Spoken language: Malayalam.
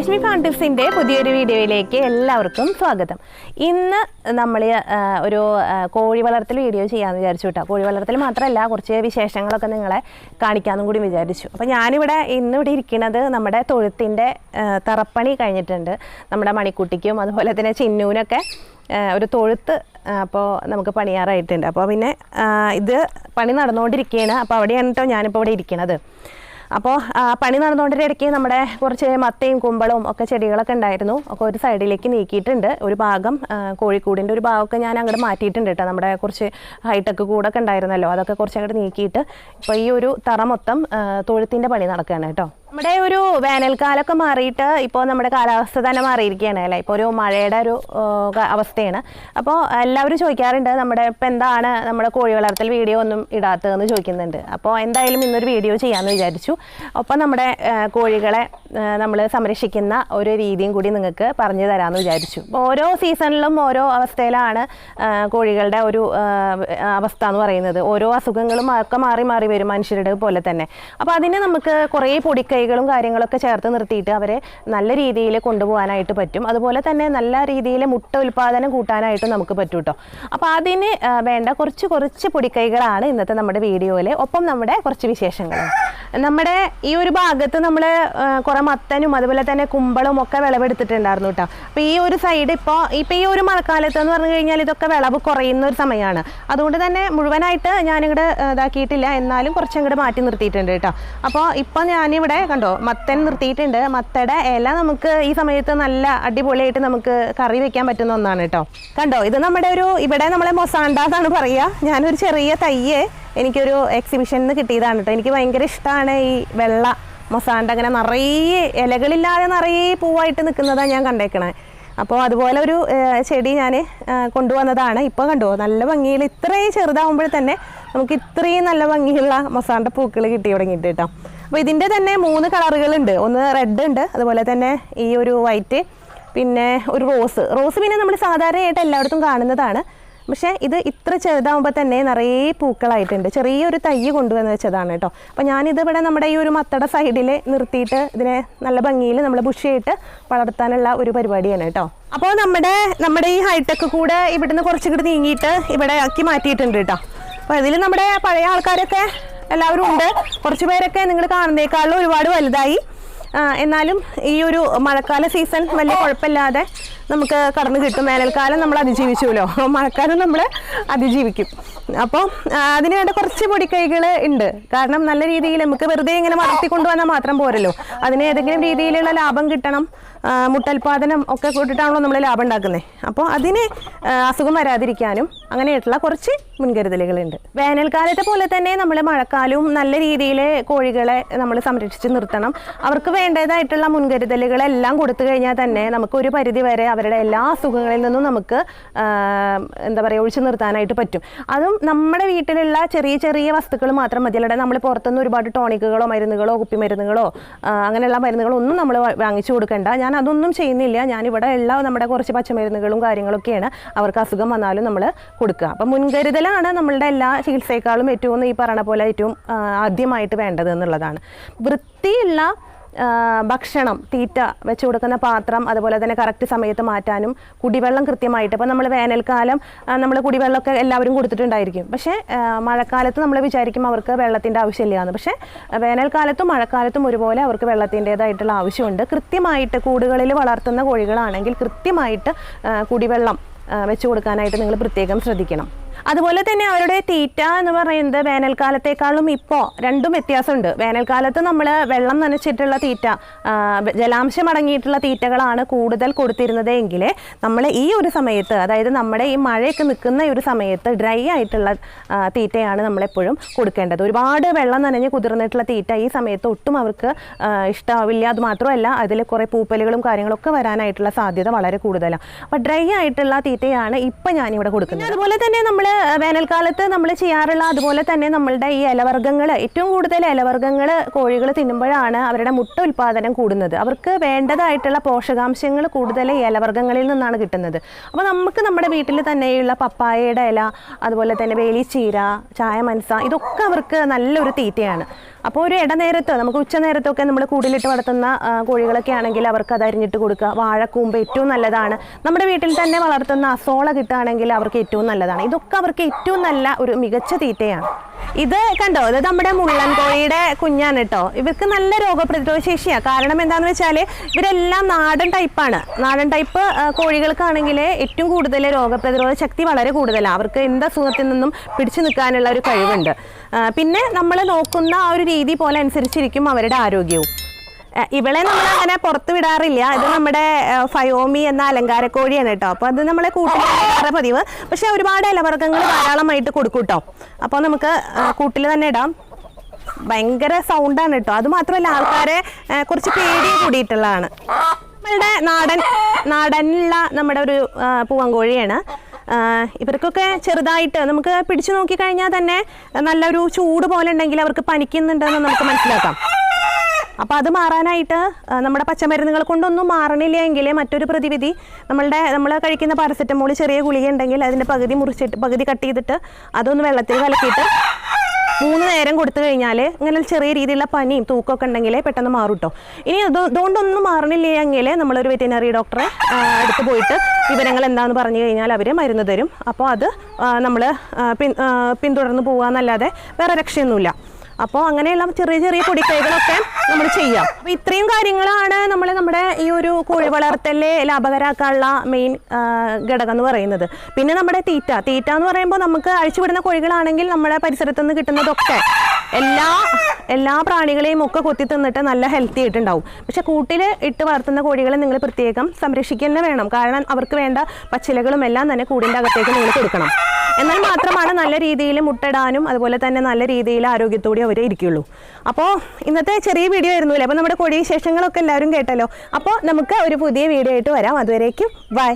ലക്ഷ്മി ഫാണ്ടിപ്സിന്റെ പുതിയൊരു വീഡിയോയിലേക്ക് എല്ലാവർക്കും സ്വാഗതം. ഇന്ന് നമ്മൾ ഒരു കോഴി വളർത്തൽ വീഡിയോ ചെയ്യാമെന്ന് വിചാരിച്ചു കേട്ടോ കോഴി വളർത്തൽ മാത്രമല്ല കുറച്ച് വിശേഷങ്ങളൊക്കെ നിങ്ങളെ കാണിക്കാമെന്നും കൂടി വിചാരിച്ചു. അപ്പോൾ ഞാനിവിടെ ഇന്നിവിടെ ഇരിക്കുന്നത് നമ്മുടെ തൊഴുത്തിന്റെ തറപ്പണി കഴിഞ്ഞിട്ടുണ്ട്. നമ്മുടെ മണിക്കുട്ടിക്കും അതുപോലെ തന്നെ ചിന്നൂനൊക്കെ ഒരു തൊഴുത്ത് അപ്പോൾ നമുക്ക് പണിയാറായിട്ടുണ്ട്. അപ്പോൾ പിന്നെ ഇത് പണി നടന്നുകൊണ്ടിരിക്കുകയാണ് അപ്പോൾ അവിടെയാണ് കേട്ടോ ഞാനിപ്പോൾ ഇവിടെ ഇരിക്കണത്. അപ്പോൾ പണി നടന്നുകൊണ്ടിരിക്കുന്ന ഇടയ്ക്ക് നമ്മുടെ കുറച്ച് മത്തയും കുമ്പളവും ഒക്കെ ചെടികളൊക്കെ ഉണ്ടായിരുന്നു. ഒക്കെ ഒരു സൈഡിലേക്ക് നീക്കിയിട്ടുണ്ട്. ഒരു ഭാഗം കോഴിക്കൂടിന്റെ ഒരു ഭാഗമൊക്കെ ഞാൻ അങ്ങോട്ട് മാറ്റിയിട്ടുണ്ട് കേട്ടോ. നമ്മുടെ കുറച്ച് ഹൈടെക് കൂടൊക്കെ ഉണ്ടായിരുന്നല്ലോ. അതൊക്കെ കുറച്ച് അങ്ങോട്ട് നീക്കിയിട്ട് ഇപ്പോൾ ഈ ഒരു തറ മൊത്തം തൊഴുത്തിന്റെ പണി നടക്കുകയാണ് കേട്ടോ. നമ്മുടെ ഒരു വേനൽക്കാലമൊക്കെ മാറിയിട്ട് ഇപ്പോൾ നമ്മുടെ കാലാവസ്ഥ തന്നെ മാറിയിരിക്കുകയാണ് അല്ലേ? ഇപ്പോൾ ഒരു മഴയുടെ ഒരു അവസ്ഥയാണ്. അപ്പോൾ എല്ലാവരും ചോദിക്കാറുണ്ട് നമ്മുടെ ഇപ്പം എന്താണ് നമ്മുടെ കോഴി വളർത്തൽ വീഡിയോ ഒന്നും ഇടാത്തതെന്ന് ചോദിക്കുന്നുണ്ട്. അപ്പോൾ എന്തായാലും ഇന്നൊരു വീഡിയോ ചെയ്യാമെന്ന് വിചാരിച്ചു. ഒപ്പം നമ്മുടെ കോഴികളെ നമ്മൾ സംരക്ഷിക്കുന്ന ഒരു രീതിയും കൂടി നിങ്ങൾക്ക് പറഞ്ഞു തരാമെന്ന് വിചാരിച്ചു. ഓരോ സീസണിലും ഓരോ അവസ്ഥയിലാണ് കോഴികളുടെ ഒരു അവസ്ഥ എന്ന് പറയുന്നത്. ഓരോ അസുഖങ്ങളും ഒക്കെ മാറി മാറി വരും മനുഷ്യരുടെ പോലെ തന്നെ. അപ്പോൾ അതിനെ നമുക്ക് കുറേ പൊടിക്കൈകളും കാര്യങ്ങളൊക്കെ ചേർത്ത് നിർത്തിയിട്ട് അവരെ നല്ല രീതിയിൽ കൊണ്ടുപോകാനായിട്ട് പറ്റും. അതുപോലെ തന്നെ നല്ല രീതിയിൽ മുട്ട ഉൽപ്പാദനം കൂട്ടാനായിട്ട് നമുക്ക് പറ്റും കേട്ടോ അപ്പോൾ അതിന് വേണ്ട കുറച്ച് കുറച്ച് പൊടിക്കൈകളാണ് ഇന്നത്തെ നമ്മുടെ വീഡിയോയിൽ ഒപ്പം നമ്മുടെ കുറച്ച് വിശേഷങ്ങളും. നമ്മുടെ ഈ ഒരു ഭാഗത്ത് നമ്മൾ കുറേ മത്തനും അതുപോലെ തന്നെ കുമ്പളും ഒക്കെ വിളവെടുത്തിട്ടുണ്ടായിരുന്നു കേട്ടോ. അപ്പോൾ ഈ ഒരു സൈഡ് ഇപ്പോൾ ഇപ്പോൾ ഈ ഒരു മഴക്കാലത്ത് എന്ന് പറഞ്ഞു കഴിഞ്ഞാൽ ഇതൊക്കെ വിളവ് കുറയുന്ന ഒരു സമയമാണ്. അതുകൊണ്ട് തന്നെ മുഴുവനായിട്ട് ഞാനിവിടെ ഇതാക്കിയിട്ടില്ല. എന്നാലും കുറച്ചങ്ങോട്ട് മാറ്റി നിർത്തിയിട്ടുണ്ട് കേട്ടോ. അപ്പോൾ ഇപ്പോൾ ഞാനിവിടെ കണ്ടോ മത്തൻ നിർത്തിയിട്ടുണ്ട്. മത്തയുടെ ഇല നമുക്ക് ഈ സമയത്ത് നല്ല അടിപൊളിയായിട്ട് നമുക്ക് കറി വെക്കാൻ പറ്റുന്ന ഒന്നാണ് കേട്ടോ. കണ്ടോ ഇത് നമ്മുടെ ഒരു ഇവിടെ നമ്മളെ മൊസാണ്ട എന്നാണ് പറയുക. ഞാനൊരു ചെറിയ തയ്യ് എനിക്കൊരു എക്സിബിഷനിൽ നിന്ന് കിട്ടിയതാണ് കേട്ടോ എനിക്ക് ഭയങ്കര ഇഷ്ടമാണ് ഈ വെള്ള മൊസാണ്ട്. അങ്ങനെ നിറയെ ഇലകളില്ലാതെ നിറയെ പൂവായിട്ട് നിൽക്കുന്നതാണ് ഞാൻ കണ്ടേക്കണേ. അപ്പോൾ അതുപോലെ ഒരു ചെടി ഞാൻ കൊണ്ടുവന്നതാണ്. ഇപ്പോൾ കണ്ടോ നല്ല ഭംഗിയിൽ ഇത്രയും ചെറുതാവുമ്പോൾ തന്നെ നമുക്ക് ഇത്രയും നല്ല ഭംഗിയുള്ള മൊസാണ്ട പൂക്കൾ കിട്ടി തുടങ്ങിയിട്ട് കേട്ടോ അപ്പോൾ ഇതിന്റെ തന്നെ മൂന്ന് കളറുകളുണ്ട് ഒന്ന് റെഡ് ഉണ്ട് അതുപോലെ തന്നെ ഈ ഒരു വൈറ്റ് പിന്നെ ഒരു റോസ് റോസ് പിന്നെ നമ്മൾ സാധാരണയായിട്ട് എല്ലായിടത്തും കാണുന്നതാണ്. പക്ഷേ ഇത് ഇത്ര ചെറുതാകുമ്പോൾ തന്നെ നിറയെ പൂക്കളായിട്ടുണ്ട്. ചെറിയൊരു തൈ കൊണ്ടുവന്ന് വെച്ചതാണ് കേട്ടോ. അപ്പോൾ ഞാനിത് ഇവിടെ നമ്മുടെ ഈ ഒരു മത്തട സൈഡിൽ നിർത്തിയിട്ട് ഇതിനെ നല്ല ഭംഗിയിൽ നമ്മൾ ബുഷിയായിട്ട് വളർത്താനുള്ള ഒരു പരിപാടിയാണ് കേട്ടോ. അപ്പോൾ നമ്മുടെ നമ്മുടെ ഈ ഹൈടെക് കൂടെ ഇവിടുന്ന് കുറച്ചുകൂടി നീങ്ങിയിട്ട് ഇവിടെ ആക്കി മാറ്റിയിട്ടുണ്ട് കേട്ടോ. അപ്പോൾ ഇതിൽ നമ്മുടെ പഴയ ആൾക്കാരൊക്കെ എല്ലാവരും ഉണ്ട്. കുറച്ച് പേരൊക്കെ നിങ്ങൾ കാണുന്നേക്കാളും ഒരുപാട് വലുതായി. എന്നാലും ഈ ഒരു മഴക്കാല സീസൺ വലിയ കുഴപ്പമില്ലാതെ നമുക്ക് കടന്നു കിട്ടും വേനൽക്കാലം നമ്മൾ അതിജീവിച്ചുല്ലോ മഴക്കാലം നമ്മൾ അതിജീവിക്കും. അപ്പോൾ അതിന് വേണ്ട കുറച്ച് പൊടിക്കൈകൾ ഉണ്ട്. കാരണം നല്ല രീതിയിൽ നമുക്ക് വെറുതെ ഇങ്ങനെ വളർത്തി കൊണ്ടുവന്നാൽ മാത്രം പോരല്ലോ. അതിന് ഏതെങ്കിലും രീതിയിലുള്ള ലാഭം കിട്ടണം. മുട്ടൽപാദനം ഒക്കെ കൂട്ടിട്ടാണല്ലോ നമ്മൾ ലാഭം ഉണ്ടാക്കുന്നത് അപ്പോൾ അതിന് അസുഖം വരാതിരിക്കാനും അങ്ങനെയായിട്ടുള്ള കുറച്ച് മുൻകരുതലുകളുണ്ട്. വേനൽക്കാലത്തെ പോലെ തന്നെ നമ്മൾ മഴക്കാലവും നല്ല രീതിയിൽ കോഴികളെ നമ്മൾ സംരക്ഷിച്ച് നിർത്തണം. അവർക്ക് വേണ്ടതായിട്ടുള്ള മുൻകരുതലുകളെല്ലാം കൊടുത്തു കഴിഞ്ഞാൽ തന്നെ നമുക്ക് ഒരു പരിധി വരെ അവരുടെ എല്ലാ അസുഖങ്ങളിൽ നിന്നും നമുക്ക് എന്താ പറയുക ഒഴിച്ചു നിർത്താനായിട്ട് പറ്റും. അതും നമ്മുടെ വീട്ടിലുള്ള ചെറിയ ചെറിയ വസ്തുക്കൾ മാത്രം മതി. അല്ലാതെ നമ്മൾ പുറത്തുനിന്ന് ഒരുപാട് ടോണിക്കുകളോ മരുന്നുകളോ കുപ്പിമരുന്നുകളോ മരുന്നുകളോ അങ്ങനെയുള്ള മരുന്നുകളോ ഒന്നും നമ്മൾ വാങ്ങിച്ചു കൊടുക്കേണ്ട. ഞാൻ അതൊന്നും ചെയ്യുന്നില്ല. ഞാനിവിടെ ഉള്ള നമ്മുടെ കുറച്ച് പച്ചമരുന്നുകളും കാര്യങ്ങളൊക്കെയാണ് അവർക്ക് അസുഖം വന്നാലും നമ്മൾ കൊടുക്കുക. അപ്പം മുൻകരുതലാണ് നമ്മളുടെ എല്ലാ ചികിത്സയെക്കാളും ഏറ്റവും ഈ പറഞ്ഞ പോലെ ഏറ്റവും ആദ്യമായിട്ട് വേണ്ടത് എന്നുള്ളതാണ്. വൃത്തിയുള്ള ഭക്ഷണം തീറ്റ വെച്ച് കൊടുക്കുന്ന പാത്രം അതുപോലെ തന്നെ കറക്റ്റ് സമയത്ത് മാറ്റാനും കുടിവെള്ളം കൃത്യമായിട്ട്. ഇപ്പം നമ്മൾ വേനൽക്കാലം നമ്മൾ കുടിവെള്ളമൊക്കെ എല്ലാവരും കൊടുത്തിട്ടുണ്ടായിരിക്കും. പക്ഷേ മഴക്കാലത്ത് നമ്മൾ വിചാരിക്കും അവർക്ക് വെള്ളത്തിന്റെ ആവശ്യമില്ല എന്ന് പക്ഷേ വേനൽക്കാലത്തും മഴക്കാലത്തും ഒരുപോലെ അവർക്ക് വെള്ളത്തിന്റേതായിട്ടുള്ള ആവശ്യമുണ്ട്. കൃത്യമായിട്ട് കൂടുകളിൽ വളർത്തുന്ന കോഴികളാണെങ്കിൽ കൃത്യമായിട്ട് കുടിവെള്ളം വെച്ച് കൊടുക്കാനായിട്ട് നിങ്ങൾ പ്രത്യേകം ശ്രദ്ധിക്കണം. അതുപോലെ തന്നെ അവരുടെ തീറ്റ എന്ന് പറയുന്നത് വേനൽക്കാലത്തേക്കാളും ഇപ്പോൾ രണ്ടും വ്യത്യാസമുണ്ട്. വേനൽക്കാലത്ത് നമ്മൾ വെള്ളം നനച്ചിട്ടുള്ള തീറ്റ ജലാംശം അടങ്ങിയിട്ടുള്ള തീറ്റകളാണ് കൂടുതൽ കൊടുത്തിരുന്നത് എങ്കിൽ നമ്മൾ ഈ ഒരു സമയത്ത് അതായത് നമ്മുടെ ഈ മഴയൊക്കെ നിൽക്കുന്ന ഈ ഒരു സമയത്ത് ഡ്രൈ ആയിട്ടുള്ള തീറ്റയാണ് നമ്മളെപ്പോഴും കൊടുക്കേണ്ടത്. ഒരുപാട് വെള്ളം നനഞ്ഞ് കുതിർന്നിട്ടുള്ള തീറ്റ ഈ സമയത്ത് ഒട്ടും അവർക്ക് ഇഷ്ടമാവില്ല അത് മാത്രമല്ല അതിൽ കുറേ പൂപ്പലുകളും കാര്യങ്ങളൊക്കെ വരാനായിട്ടുള്ള സാധ്യത വളരെ കൂടുതലാണ്. അപ്പോൾ ഡ്രൈ ആയിട്ടുള്ള തീറ്റയാണ് ഇപ്പം ഞാനിവിടെ കൊടുക്കുന്നത്. അതുപോലെ തന്നെ നമ്മൾ വേനൽക്കാലത്ത് നമ്മൾ ചെയ്യാറുള്ള അതുപോലെ തന്നെ നമ്മളുടെ ഈ ഇലവർഗങ്ങൾ ഏറ്റവും കൂടുതൽ ഇലവർഗങ്ങൾ കോഴികൾ തിന്നുമ്പോഴാണ് അവരുടെ മുട്ട ഉൽപ്പാദനം കൂടുന്നത്. അവർക്ക് വേണ്ടതായിട്ടുള്ള പോഷകാംശങ്ങൾ കൂടുതൽ ഈ ഇലവർഗങ്ങളിൽ നിന്നാണ് കിട്ടുന്നത്. അപ്പോൾ നമുക്ക് നമ്മുടെ വീട്ടിൽ തന്നെയുള്ള പപ്പായയുടെ ഇല അതുപോലെ തന്നെ വേലിച്ചീര ചായ മനസ ഇതൊക്കെ അവർക്ക് നല്ലൊരു തീറ്റയാണ്. അപ്പോൾ ഒരു ഇടനേരത്ത് നമുക്ക് ഉച്ച നേരത്തൊക്കെ നമ്മൾ കൂടിലിട്ട് വളർത്തുന്ന കോഴികളൊക്കെ ആണെങ്കിൽ അവർക്ക് അത് അരിഞ്ഞിട്ട് കൊടുക്കുക. വാഴക്കൂമ്പ് ഏറ്റവും നല്ലതാണ്. നമ്മുടെ വീട്ടിൽ തന്നെ വളർത്തുന്ന അസോള കിട്ടുകയാണെങ്കിൽ അവർക്ക് ഏറ്റവും നല്ലതാണ്. ഇതൊക്കെ അവർക്ക് ഏറ്റവും നല്ല ഒരു മികച്ച തീറ്റയാണ്. ഇത് കണ്ടോ? ഇത് നമ്മുടെ മുള്ളൻ കോഴിയുടെ കുഞ്ഞാണ് കേട്ടോ ഇവർക്ക് നല്ല രോഗപ്രതിരോധ ശേഷിയാണ് കാരണം എന്താണെന്ന് വെച്ചാൽ ഇവരെല്ലാം നാടൻ ടൈപ്പാണ്. നാടൻ ടൈപ്പ് കോഴികൾക്കാണെങ്കിൽ ഏറ്റവും കൂടുതൽ രോഗപ്രതിരോധ ശക്തി വളരെ കൂടുതലാണ് അവർക്ക് എന്ത് അസുഖത്തിൽ നിന്നും പിടിച്ചു നിൽക്കാനുള്ള ഒരു കഴിവുണ്ട്. പിന്നെ നമ്മൾ നോക്കുന്ന ആ ഒരു രീതി പോലെ അനുസരിച്ചിരിക്കും അവരുടെ ആരോഗ്യവും. ഇവളെ നമ്മൾ അങ്ങനെ പുറത്ത് വിടാറില്ല. ഇത് നമ്മുടെ ഫയോമി എന്ന അലങ്കാര കോഴിയാണ് കേട്ടോ അപ്പോൾ അത് നമ്മളെ കൂട്ടിൽ പതിവ് പക്ഷെ ഒരുപാട് ഇലവർഗങ്ങൾ ധാരാളമായിട്ട് കൊടുക്കും കേട്ടോ അപ്പോൾ നമുക്ക് കൂട്ടിൽ തന്നെ ഇടാം. ഭയങ്കര സൗണ്ടാണ് കേട്ടോ അത് മാത്രമല്ല ആൾക്കാരെ കുറച്ച് പേടി കൂടിയിട്ടുള്ളതാണ്. നമ്മളുടെ നാടൻ നാടനുള്ള നമ്മുടെ ഒരു പൂവങ്കോഴിയാണ് ഇവർക്കൊക്കെ ചെറുതായിട്ട് നമുക്ക് പിടിച്ചു നോക്കി കഴിഞ്ഞാൽ തന്നെ നല്ലൊരു ചൂട് പോലെ ഉണ്ടെങ്കിൽ അവർക്ക് പനിക്കുന്നുണ്ടെന്ന് നമുക്ക് മനസ്സിലാക്കാം. അപ്പോൾ അത് മാറാനായിട്ട് നമ്മുടെ പച്ചമരുന്നുകൾ കൊണ്ടൊന്നും മാറണില്ല എങ്കിൽ മറ്റൊരു പ്രതിവിധി നമ്മളുടെ നമ്മൾ കഴിക്കുന്ന പാരസെറ്റമോൾ ചെറിയ ഗുളിക ഉണ്ടെങ്കിൽ അതിന്റെ പകുതി മുറിച്ചിട്ട് പകുതി കട്ട് ചെയ്തിട്ട് അതൊന്ന് വെള്ളത്തിൽ കലക്കിയിട്ട് മൂന്ന് നേരം കൊടുത്തു കഴിഞ്ഞാൽ ഇങ്ങനെ ചെറിയ രീതിയിലുള്ള പനിയും തൂക്കമൊക്കെ ഉണ്ടെങ്കിൽ പെട്ടെന്ന് മാറും കേട്ടോ ഇനി ഇതുകൊണ്ടൊന്നും മാറണില്ല എങ്കിൽ നമ്മളൊരു വെറ്റിനറി ഡോക്ടറെ അടുത്ത് പോയിട്ട് വിവരങ്ങൾ എന്താണെന്ന് പറഞ്ഞു കഴിഞ്ഞാൽ അവർ മരുന്ന് തരും. അപ്പോൾ അത് നമ്മൾ പിന്തുടർന്ന് പോകുക എന്നല്ലാതെ വേറെ രക്ഷയൊന്നുമില്ല. അപ്പോൾ അങ്ങനെയുള്ള ചെറിയ ചെറിയ പൊടിക്കൈകളൊക്കെ നമ്മൾ ചെയ്യാം. അപ്പോൾ ഇത്രയും കാര്യങ്ങളാണ് നമ്മൾ നമ്മുടെ ഈ ഒരു കോഴി വളർത്തലിലെ ലാഭകരാക്കാനുള്ള മെയിൻ ഘടകം എന്ന് പറയുന്നത്. പിന്നെ നമ്മുടെ തീറ്റ. തീറ്റ എന്ന് പറയുമ്പോൾ നമുക്ക് അഴിച്ചുവിടുന്ന കോഴികളാണെങ്കിൽ നമ്മുടെ പരിസരത്ത് നിന്ന് കിട്ടുന്നതൊക്കെ എല്ലാ എല്ലാ പ്രാണികളെയും ഒക്കെ കൊത്തി തിന്നിട്ട് നല്ല ഹെൽത്തി ആയിട്ടുണ്ടാവും. പക്ഷെ കൂട്ടിൽ ഇട്ട് വളർത്തുന്ന കോഴികളെ നിങ്ങൾ പ്രത്യേകം സംരക്ഷിക്കുക തന്നെ വേണം. കാരണം അവർക്ക് വേണ്ട പച്ചിലകളും എല്ലാം തന്നെ കൂടിന്റെ അകത്തേക്ക് നിങ്ങൾ കൊടുക്കണം. എന്നാൽ മാത്രമാണ് നല്ല രീതിയിൽ മുട്ടിടാനും അതുപോലെ തന്നെ നല്ല രീതിയിൽ ആരോഗ്യത്തോടെ അവരെ ഇരിക്കുള്ളൂ. അപ്പോൾ ഇന്നത്തെ ചെറിയ വീഡിയോ ആയിരുന്നു അല്ലേ അപ്പോൾ നമ്മുടെ കോഴി വിശേഷങ്ങളൊക്കെ എല്ലാവരും കേട്ടല്ലോ. അപ്പോൾ നമുക്ക് ഒരു പുതിയ വീഡിയോ ആയിട്ട് വരാം. അതുവരേക്കും ബൈ